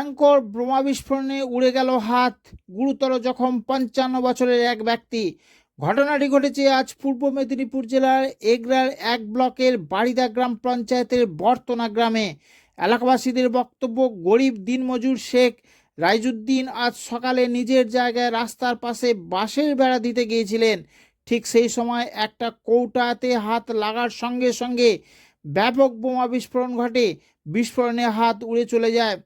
ভয়ঙ্কর বোমা বিস্ফোরণে উড়ে গেল হাত। গুরুতর জখম পঞ্চান্ন বছরের এক ব্যক্তি। ঘটনাটি ঘটেছে আজ পূর্ব মেদিনীপুর জেলার এগরার এক ব্লকের বাড়িদা গ্রাম পঞ্চায়েতের বর্তনা গ্রামে। এলাকাবাসীদের বক্তব্য, গরিব দিনমজুর শেখ রাইজুদ্দিন আজ সকালে নিজের জায়গায় রাস্তার পাশে বাঁশের বেড়া দিতে গিয়েছিলেন। ঠিক সেই সময় একটা কৌটাতে হাত লাগার সঙ্গে সঙ্গে ব্যাপক বোমা বিস্ফোরণ ঘটে। বিস্ফোরণে হাত উড়ে চলে যায়।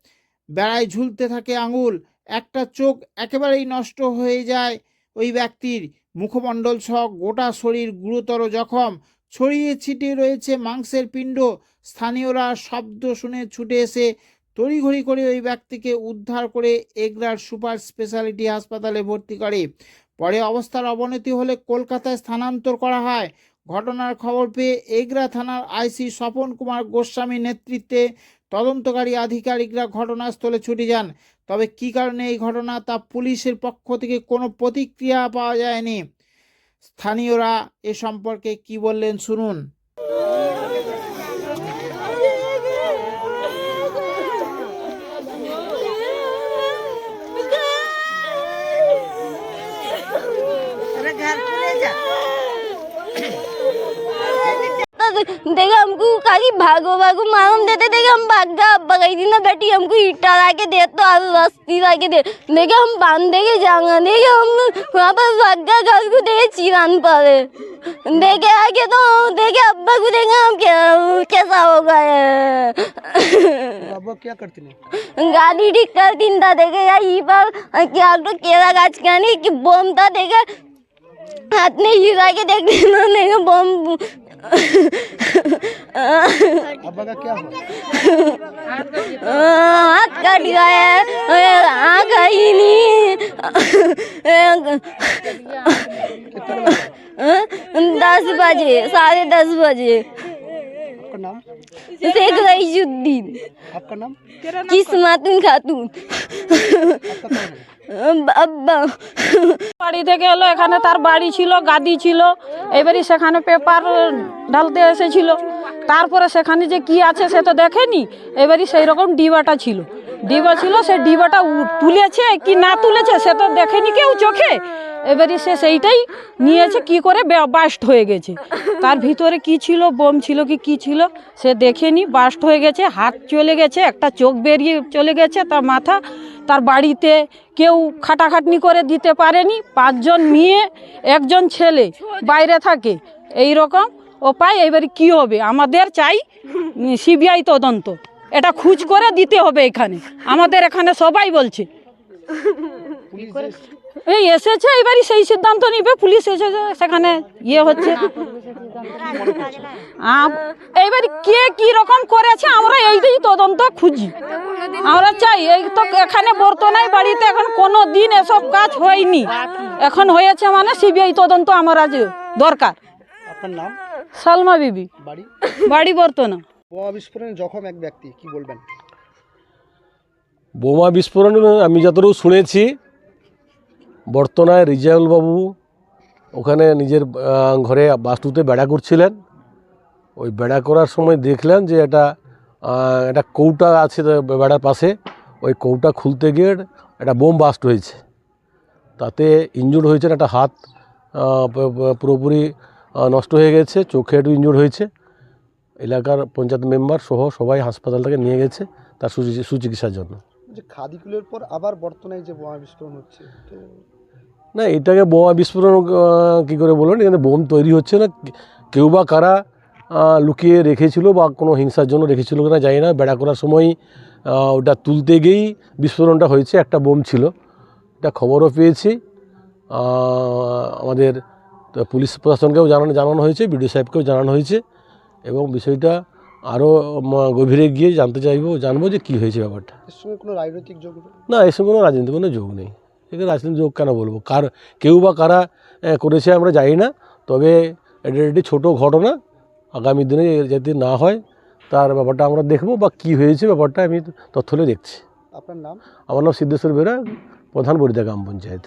বেড়ায় ঝুলতে থাকে আঙুল। একটা চোখ একেবারেই নষ্ট হয়ে যায় ওই ব্যক্তির। মুখমণ্ডল সহ গোটা শরীর গুরুতর জখম। ছড়িয়ে ছিটিয়ে রয়েছে মাংসের পিণ্ড। স্থানীয়রা শব্দ শুনে ছুটে এসে তড়িঘড়ি করে ওই ব্যক্তিকে উদ্ধার করে এগরার সুপার স্পেশালিটি হাসপাতালে ভর্তি করে। পরে অবস্থার অবনতি হলে কলকাতায় স্থানান্তর করা হয়। ঘটনার খবর পেয়ে এগরা থানার আইসি স্বপন কুমার গোস্বামী নেতৃত্বে তদন্তকারী আধিকারিকরা ঘটনাস্থলে ছুটে যান। তবে কী কারণে এই ঘটনা তা পুলিশের পক্ষ থেকে কোনো প্রতিক্রিয়া পাওয়া যায়নি? স্থানীয়রা এ সম্পর্কে কি বললেন শুনুন। देखा हमको खाली भागो भागो मालूम देते देखे हम भाग जा अब्बा गई थी ना बेटी हमको ईटा ला के दे तो अब रस्ती ला के दे। देखे हम बांधे के जाएँगे देखे हम वहाँ पर भाग गया घर को देखे चिरान पड़े देखे आगे तो देखे अब्बा को देखे हम क्या कैसा हो गए अब क्या करती नहीं गाड़ी ठीक कर दिन था देखे यार ये बार क्या तो केला गाछ का नहीं कि बम था देखे हाथ में हिला के देख बम अब्बा का क्या हुआ हाथ कट गया है आँख नहीं. दस बजे साढ़े दस बजे. आपका नाम? शेख रईजुद्दीन. आपका नाम? किस्मतुन खातून. বাড়ি থেকে এলো, এখানে তার বাড়ি ছিল, গাদি ছিল এবারে সেখানে পেপার ঢালতে এসেছিল। তারপরে সেখানে যে কি আছে সে তো দেখেনি এবারে সেই রকম ডিবাটা ছিল। ডিবা ছিল, সে ডিবাটা তুলেছে কি না তুলেছে সে তো দেখেনি কেউ চোখে। এবারে সে সেইটাই নিয়েছে, কি করে বাস্ট হয়ে গেছে। তার ভিতরে কি ছিল, বোম ছিল কি কি ছিল, সে দেখেনি বাস্ট হয়ে গেছে, হাত চলে গেছে, একটা চোখ বেরিয়ে চলে গেছে, তার মাথা তার বাড়িতে কেউ খাটাখাটনি করে দিতে পারেনি। পাঁচজন মেয়ে, একজন ছেলে বাইরে থাকে। এই রকম ও পায় এবার কি হবে? আমাদের চাই সিবিআই তদন্ত। এটা খুঁজ করে দিতে হবে এখানে। আমাদের এখানে সবাই বলছে। এই এসেছে এবারই সেই সিদ্ধান্ত নিবে। পুলিশ এসেছে, সেখানে ইয়ে হচ্ছে। এইবারে কে কি রকম করেছে আমরা এইটাই তদন্ত খুঁজি। আমরা চাই এই তো এখানে বর্তনায় বাড়িতে এখন কোনো দিন এসব কাজ হয়নি। এখন হয়েছে মানে সিবিআই তদন্ত আমার আজ দরকার। সালমা বিবি। বাড়ি? বাড়ি বর্তনা বোমা বিস্ফোরণে জখম এক ব্যক্তি কি বলবেন? বোমা বিস্ফোরণ আমি যতটুকু শুনেছি বর্তনায় রিজাউল বাবু ওখানে নিজের ঘরে বাস্তুতে বেড়া করছিলেন। ওই বেড়া করার সময় দেখলেন যে এটা একটা কৌটা আছে বেড়ার পাশে। ওই কৌটা খুলতে গিয়ে একটা বোম বাস্ট হয়েছে। তাতে ইনজুর হয়েছে একটা হাত পুরোপুরি নষ্ট হয়ে গেছে, চোখে একটু ইনজুর হয়েছে। এলাকার পঞ্চায়েত মেম্বার সহ সবাই হাসপাতাল থেকে নিয়ে গেছে তার সুচি- সুচিকিৎসার জন্য। যে পর আবার বর্তমানে যে বোমা বিস্ফোরণ হচ্ছে না এটাকে বোমা বিস্ফোরণ কী করে বলুন? এখানে বোম তৈরি হচ্ছে না। কেউ বা কারা লুকিয়ে রেখেছিল বা কোনো হিংসার জন্য রেখেছিল কিনা জানি না। বেড়া করার সময় ওটা তুলতে গিয়েই বিস্ফোরণটা হয়েছে একটা বোম ছিল। এটা খবরও পেয়েছি। আমাদের পুলিশ প্রশাসনকেও জানানো জানানো হয়েছে বিডিও সাহেবকেও জানানো হয়েছে। এবং বিষয়টা আরও গভীরে গিয়ে জানতে চাইব জানব যে কী হয়েছে ব্যাপারটা। এর সঙ্গে কোনো রাজনৈতিক যোগ না এর সঙ্গে কোনো রাজনীতির কোনো যোগ নেই। এখানে রাজনীতি যোগ কেন বলব? কার কেউ বা কারা করেছে আমরা জানি না। তবে এটা একটি ছোটো ঘটনা। আগামী দিনে যাতে না হয় তার ব্যাপারটা আমরা দেখব বা কি হয়েছে ব্যাপারটা আমি তথ্য দেখছি। আপনার নাম? আমার নাম সিদ্ধেশ্বর বেরা প্রধান বরিদা গ্রাম পঞ্চায়েত।